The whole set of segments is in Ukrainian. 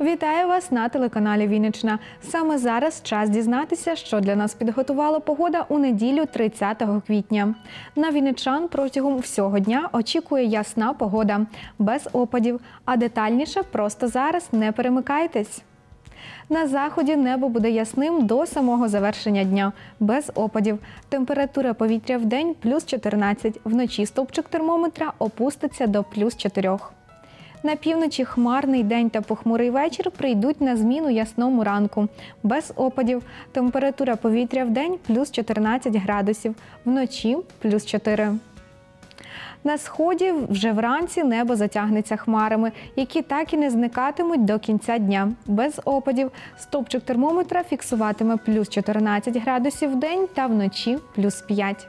Вітаю вас на телеканалі Вінниччина. Саме зараз час дізнатися, що для нас підготувала погода у неділю 30 квітня. На вінничан протягом всього дня очікує ясна погода, без опадів. А детальніше просто зараз не перемикайтесь. На заході небо буде ясним до самого завершення дня, без опадів. Температура повітря в день плюс 14, вночі стовпчик термометра опуститься до плюс 4. На півночі хмарний день та похмурий вечір прийдуть на зміну ясному ранку. Без опадів. Температура повітря в день плюс 14 градусів, вночі плюс 4. На сході вже вранці небо затягнеться хмарами, які так і не зникатимуть до кінця дня. Без опадів стопчик термометра фіксуватиме плюс 14 градусів в день та вночі плюс 5.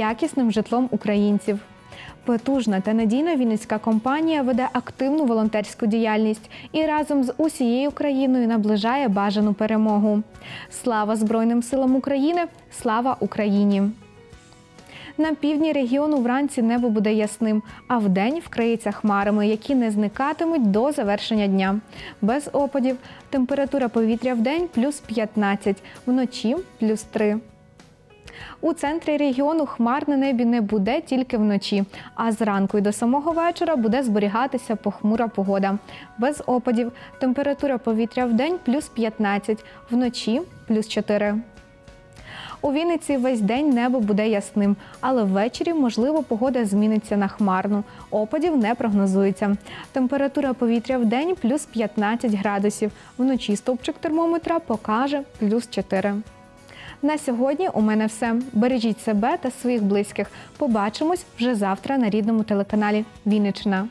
якісним житлом українців. Потужна та надійна вінницька компанія веде активну волонтерську діяльність і разом з усією країною наближає бажану перемогу. Слава Збройним силам України! Слава Україні! На півдні регіону вранці небо буде ясним, а вдень вкриється хмарами, які не зникатимуть до завершення дня. Без опадів температура повітря вдень плюс 15, вночі плюс 3. У центрі регіону хмар на небі не буде тільки вночі, а зранку і до самого вечора буде зберігатися похмура погода. Без опадів температура повітря вдень плюс 15, вночі плюс 4. У Вінниці весь день небо буде ясним, але ввечері, можливо, погода зміниться на хмарну. Опадів не прогнозується. Температура повітря в день плюс 15 градусів. Вночі стовпчик термометра покаже плюс 4. На сьогодні у мене все. Бережіть себе та своїх близьких. Побачимось вже завтра на рідному телеканалі Вінниччина.